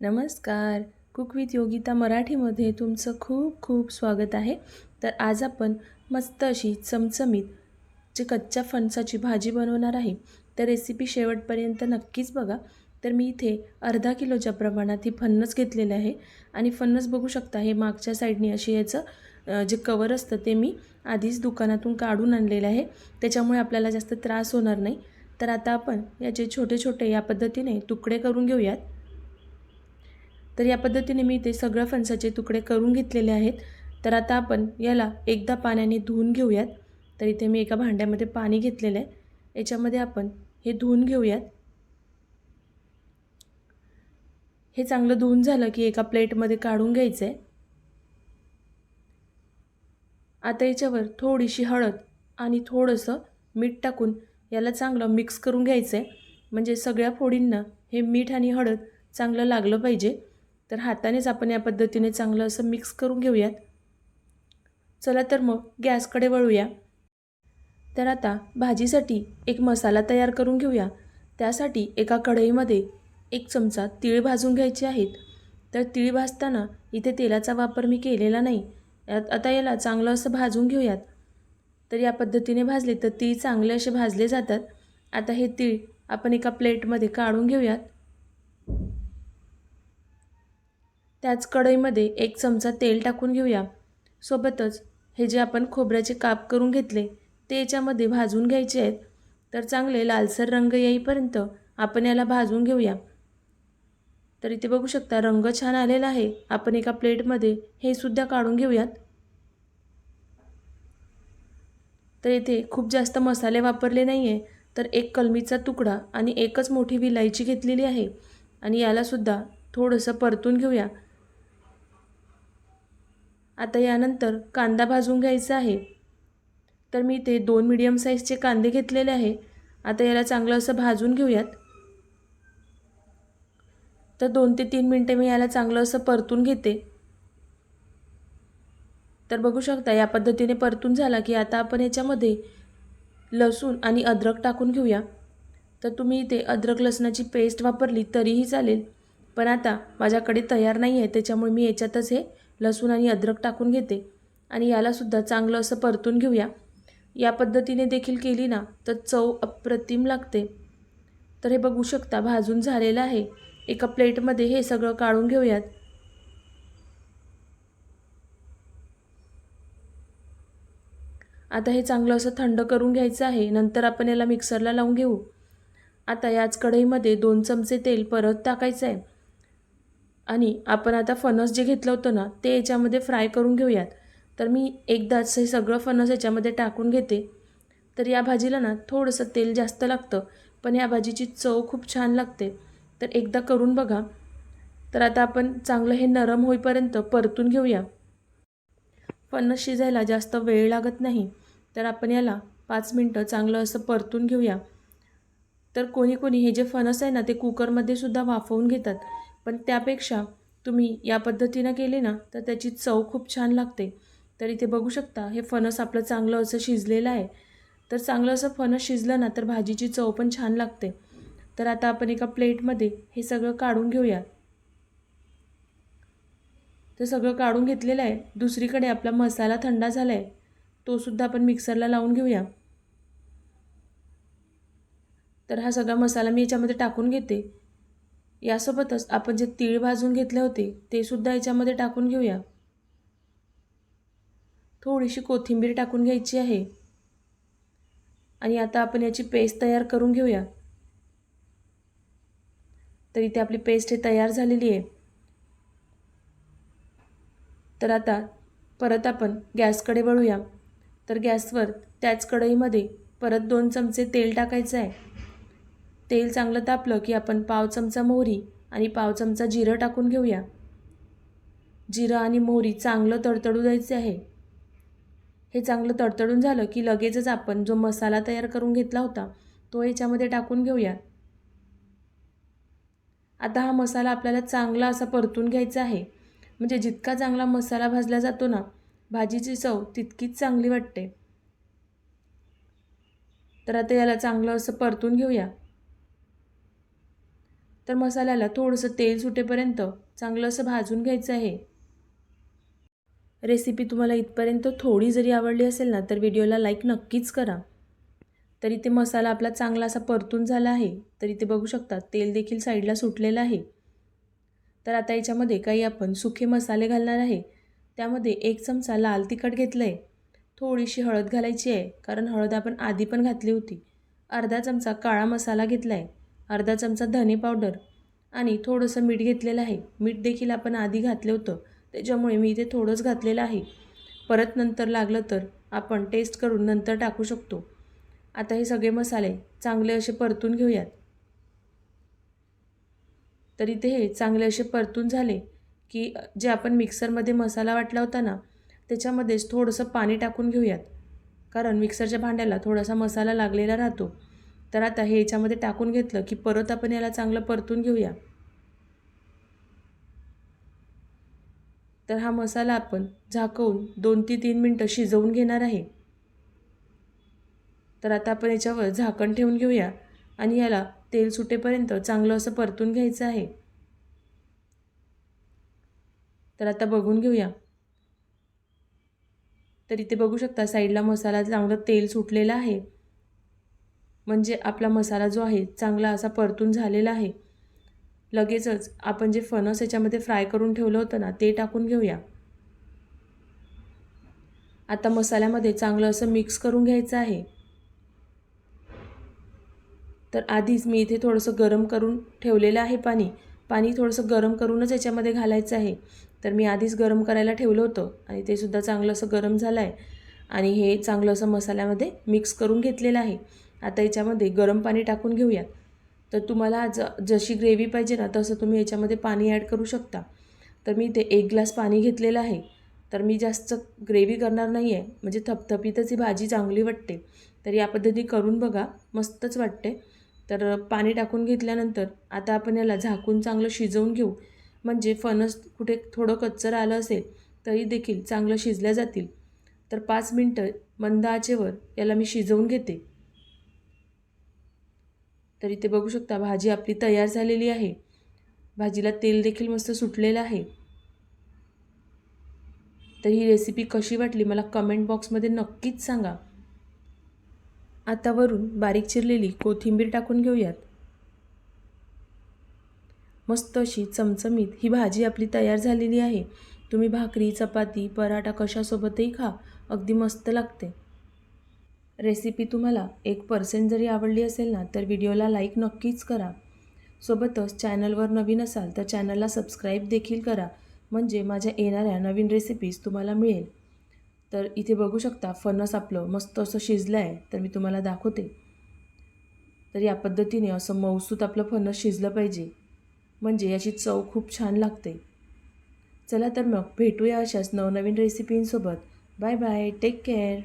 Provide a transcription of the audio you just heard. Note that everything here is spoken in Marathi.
नमस्कार. कुक विथ योगिता मराठीमध्ये तुमचं खूप खूप स्वागत आहे. तर आज आपण मस्त अशी चमचमीत जी कच्च्या फणसाची भाजी बनवणार आहे तर रेसिपी शेवटपर्यंत नक्कीच बघा. तर मी इथे अर्धा किलोच्या प्रमाणात ही फणस घेतलेलं आहे आणि फणस बघू शकता हे मागच्या साईडने अशी याचं जे कवर असतं ते मी आधीच दुकानातून काढून आणलेलं आहे. त्याच्यामुळे आपल्याला जास्त त्रास होणार नाही. तर आता आपण याचे छोटे छोटे या पद्धतीने तुकडे करून घेऊयात. तर या पद्धतीने मी ते सगळं फणसाचे तुकडे करून घेतलेले आहेत. तर आता आपण याला एकदा पाण्याने धुवून घेऊयात. तर इथे मी एका भांड्यामध्ये पाणी घेतलेलं आहे. याच्यामध्ये आपण हे धुवून घेऊयात. हे चांगलं धुवून झालं की एका प्लेटमध्ये काढून घ्यायचं आहे आता याच्यावर थोडीशी हळद आणि थोडंसं मीठ टाकून याला चांगलं मिक्स करून घ्यायचं आहे म्हणजे सगळ्या फोडींना हे मीठ आणि हळद चांगलं लागलं पाहिजे. तर हातानेच आपण या पद्धतीने चांगलं असं मिक्स करून घेऊयात. चला तर मग गॅसकडे वळूया. तर आता भाजीसाठी एक मसाला तयार करून घेऊया. त्यासाठी एका कढईमध्ये एक चमचा तीळ भाजून घ्यायचे आहेत. तर तीळ भाजताना इथे तेलाचा वापर मी केलेला नाही. यात आता याला चांगलं असं भाजून घेऊयात. तर या पद्धतीने भाजले तर तीळ चांगले असे भाजले जातात. आता हे तीळ आपण एका प्लेटमध्ये काढून घेऊयात. त्याच कढईमध्ये एक चमचा तेल टाकून घेऊया. सोबतच हे जे आपण खोबऱ्याचे काप करून घेतले ते याच्यामध्ये भाजून घ्यायचे आहेत. तर चांगले लालसर रंग येईपर्यंत आपण याला भाजून घेऊया. तर इथे बघू शकता रंग छान आलेला आहे. आपण एका प्लेटमध्ये हे सुद्धा काढून घेऊयात. तर इथे खूप जास्त मसाले वापरले नाही आहे तर एक कलमीचा तुकडा आणि एकच मोठी विलायची घेतलेली आहे. आणि यालासुद्धा थोडंसं परतून घेऊया. आता यानंतर कांदा भाजून घ्यायचा आहे. तर मी ते दोन मिडियम साईजचे कांदे घेतलेले आहे. आता याला चांगलं असं भाजून घेऊयात. तर दोन ते तीन मिनटे मी याला चांगलं असं परतून घेते. तर बघू शकता या पद्धतीने परतून झाला की आता आपण याच्यामध्ये लसूण आणि अद्रक टाकून घेऊया. तर तुम्ही इथे अद्रक लसणाची पेस्ट वापरली तरीही चालेल. पण आता माझ्याकडे तयार नाही आहे त्याच्यामुळे मी याच्यातच हे लसूण आणि अद्रक टाकून घेते आणि यालासुद्धा चांगलं असं परतून घेऊया. या पद्धतीने देखील केली ना तर चव अप्रतिम लागते. तर हे बघू शकता भाजून झालेलं आहे. एका प्लेटमध्ये हे सगळं काढून घेऊयात. आता हे चांगलं असं थंड करून घ्यायचं आहे. नंतर आपण याला मिक्सरला लावून घेऊ. आता याच कढईमध्ये दोन चमचे तेल परत टाकायचं आहे आणि आपण आता फणस जे घेतलं होतं ना ते याच्यामध्ये फ्राय करून घेऊयात. तर मी एकदाच हे सगळं फणस याच्यामध्ये टाकून घेते. तर या भाजीला ना थोडंसं तेल जास्त लागतं पण या भाजीची चव खूप छान लागते. तर एकदा करून बघा. तर आता आपण चांगलं हे नरम होईपर्यंत परतून घेऊया. फणस शिजायला जास्त वेळ लागत नाही. तर आपण याला पाच मिनटं चांगलं असं परतून घेऊया. तर कोणी कोणी हे जे फणस आहे ना ते कुकरमध्ये सुद्धा वाफवून घेतात. पण त्यापेक्षा तुम्ही या पद्धतीनं केले ना तर त्याची चव खूप छान लागते. तर इथे बघू शकता हे फणस आपलं चांगलं असं शिजलेलं आहे. तर चांगलं असं फणस शिजलं ना तर भाजीची चव पण छान लागते. तर आता आपण एका प्लेटमध्ये हे सगळं काढून घेऊया. ते सगळं काढून घेतलेलं आहे. दुसरीकडे आपला मसाला थंडा झाला आहे. तोसुद्धा आपण मिक्सरला लावून घेऊया. तर हा सगळा मसाला मी याच्यामध्ये टाकून घेते. यासोबतच आपण जे तीळ भाजून घेतले होते ते सुद्धा याच्यामध्ये टाकून घेऊया. थोडीशी कोथिंबीर टाकून घ्यायची आहे. आणि आता आपण याची पेस्ट तयार करून घेऊया. तर इथे आपली पेस्ट हे तयार झालेली आहे. तर आता परत आपण गॅसकडे वळूया. तर गॅसवर त्याच कढईमध्ये परत दोन चमचे तेल टाकायचं आहे. तेल चांगलं तापलं की आपण पाव चमचा मोहरी आणि पाव चमचा जिरं टाकून घेऊया. जिरं आणि मोहरी चांगलं तडतडू द्यायचे आहे. हे चांगलं तडतडून झालं की लगेचच आपण जो मसाला तयार करून घेतला होता तो याच्यामध्ये टाकून घेऊया. आता हा मसाला आपल्याला चांगला असा परतून घ्यायचा आहे. म्हणजे जितका चांगला मसाला भाजला जातो ना भाजीची चव तितकीच चांगली वाटते. तर आता याला चांगलं असं परतून घेऊया. तर मसाल्याला थोडंसं तेल सुटेपर्यंत चांगलं असं भाजून घ्यायचं आहे. रेसिपी तुम्हाला इथपर्यंत थोडी जरी आवडली असेल ना तर व्हिडिओला लाईक नक्कीच करा. तर इथे मसाला आपला चांगला असा परतून झाला आहे तर इथे बघू शकता तेल देखील साईडला सुटलेलं आहे. तर आता याच्यामध्ये काही आपण सुखे मसाले घालणार आहे. त्यामध्ये एक चमचा लाल तिखट घेतलं आहे थोडीशी हळद घालायची आहे कारण हळद आपण आधी पण घातली होती. अर्धा चमचा काळा मसाला घेतला आहे अर्धा चमचा धने पावडर आणि थोडंसं मीठ घेतलेलं आहे. मीठ देखील आपण आधी घातलं होतं. त्याच्यामुळे मी इथे थोडंच घातलेलं आहे. परत नंतर लागलं तर आपण टेस्ट करून नंतर टाकू शकतो. आता हे सगळे मसाले चांगले असे परतून घेऊयात. तर इथे हे चांगले असे परतून झाले की जे आपण मिक्सरमध्ये मसाला वाटला होता ना त्याच्यामध्येच थोडंसं पाणी टाकून घेऊयात. कारण मिक्सरच्या भांड्याला थोडासा मसाला लागलेला राहतो. तर आता हे याच्यामध्ये टाकून घेतलं की परत आपण याला चांगलं परतून घेऊया. तर हा मसाला आपण झाकवून दोन ते तीन मिनटं शिजवून घेणार आहे. तर आता आपण याच्यावर झाकण ठेवून घेऊया आणि याला तेल सुटेपर्यंत चांगलं असं परतून घ्यायचं आहे. तर आता बघून घेऊया. तर इथे बघू शकता साईडला मसाला चांगलं तेल सुटलेलं आहे. म्हणजे आपला मसाला जो आहे चांगला असा परतून झालेला आहे. लगेचच आपण जे फणस याच्यामध्ये फ्राय करून ठेवलं होतं ना ते टाकून घेऊया. आता मसाल्यामध्ये चांगलं असं मिक्स करून घ्यायचं आहे. तर आधीच मी इथे थोडंसं गरम करून ठेवलेलं आहे पाणी. पाणी थोडंसं गरम करूनच याच्यामध्ये घालायचं आहे. तर मी आधीच गरम करायला ठेवलं होतं आणि ते सुद्धा चांगलं असं गरम झालं आहे आणि हे चांगलं असं मसाल्यामध्ये मिक्स करून घेतलेलं आहे. आता याच्यामध्ये गरम पाणी टाकून घेऊयात. तर तुम्हाला ज जशी ग्रेव्ही पाहिजे ना तसं तुम्ही याच्यामध्ये पाणी ॲड करू शकता. तर मी इथे एक ग्लास पाणी घेतलेलं आहे. तर मी जास्त ग्रेव्ही करणार नाही आहे म्हणजे थपथपीतच ही भाजी चांगली वाटते. तर या पद्धती करून बघा मस्तच वाटते. तर पाणी टाकून घेतल्यानंतर आता आपण याला झाकून चांगलं शिजवून घेऊ. म्हणजे फणस कुठे थोडं कच्चर आलं असेल तरी देखील चांगलं शिजल्या जातील. तर पाच मिनटं मंद आचेवर याला मी शिजवून घेते. तर इथे बघू शकता भाजी आपली तयार झालेली आहे. भाजीला तेल देखील मस्त सुटलेलं आहे. तर ही रेसिपी कशी वाटली मला कमेंट बॉक्समध्ये नक्कीच सांगा. आता वरून बारीक चिरलेली कोथिंबीर टाकून घेऊयात. मस्त अशी चमचमीत ही भाजी आपली तयार झालेली आहे. तुम्ही भाकरी चपाती पराठा कशासोबतही खा अगदी मस्त लागते. रेसिपी तुम्हाला एक पर्सेंट जरी आवडली असेल ना तर व्हिडिओला लाईक नक्कीच करा. सोबतच चॅनलवर नवीन असाल तर चॅनलला सबस्क्राईब देखील करा. म्हणजे माझ्या येणाऱ्या नवीन रेसिपीज तुम्हाला मिळेल. तर इथे बघू शकता फणस आपलं मस्त असं शिजलं आहे तर मी तुम्हाला दाखवते. तर या पद्धतीने असं मौसूत आपलं फणस शिजलं पाहिजे. म्हणजे याची चव खूप छान लागते. चला तर मग भेटूया अशाच नवनवीन रेसिपींसोबत बाय बाय टेक केअर